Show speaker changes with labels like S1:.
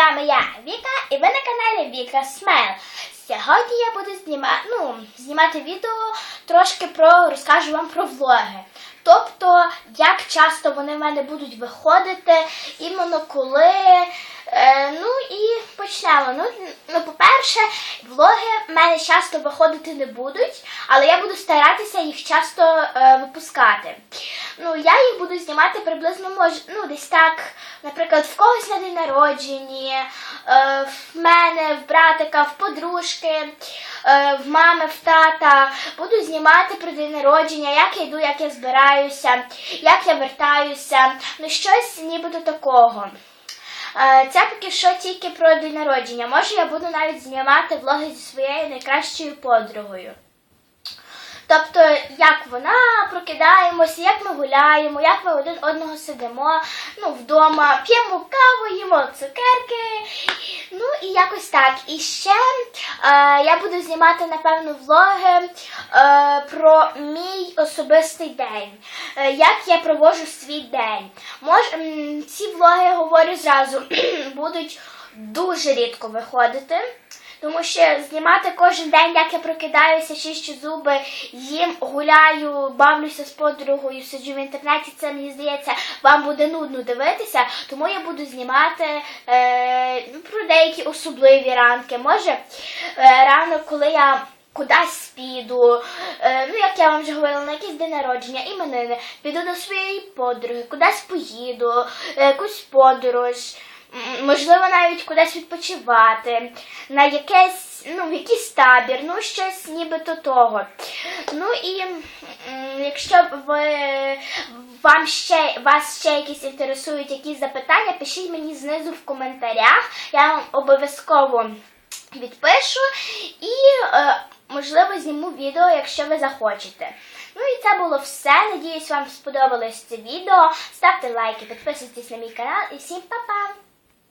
S1: вами я, Віка, і ви на каналі Віка Смайл. Сьогодні я буду знімати, ну, знімати відео трошки про розкажу вам про влоги. Тобто, як часто вони в мене будуть виходити, іменно коли. Е, ну і почнемо. Ну, ну, по-перше, влоги в мене часто виходити не будуть, але я буду старатися їх часто е, випускати. Ну, я їх буду знімати приблизно мож, ну, десь так, наприклад, в когось на день народження, е, в мене, в братика, в подружки, е, в мами, в тата. Буду знімати про день народження, як я йду, як я збираюся, як я вертаюся. Ну, щось нібито такого. Е, Це поки що тільки про день народження. Може, я буду навіть знімати влоги зі своєю найкращою подругою. Тобто, як вона прокидаємося, як ми гуляємо, як ми один одного сидимо, ну, вдома, п'ємо каву, їмо цукерки. Ну і якось так. І ще е, я буду знімати, напевно, влоги е, про мій особистий день, е, як я проводжу свій день. Мож, м, ці влоги, говорю зразу, будуть дуже рідко виходити. Тому що знімати кожен день, як я прокидаюся, чищу зуби, їм гуляю, бавлюся з подругою, сиджу в інтернеті, це мені здається, вам буде нудно дивитися. Тому я буду знімати е, ну, про деякі особливі ранки. Може, е, ранок, коли я. Кудись піду, е, ну як я вам вже говорила, на якийсь день народження, іменини, піду до своєї подруги, кудись поїду, е, якусь подорож, можливо, навіть кудись відпочивати, на якесь, ну, якийсь табір, ну щось нібито того. Ну і якщо ви вам ще вас ще якісь інтересують якісь запитання, пишіть мені знизу в коментарях. Я вам обов'язково відпишу і, е, можливо, зніму відео, якщо ви захочете. Ну і це було все. Надіюсь, вам сподобалось це відео. Ставте лайки, підписуйтесь на мій канал і всім па-па!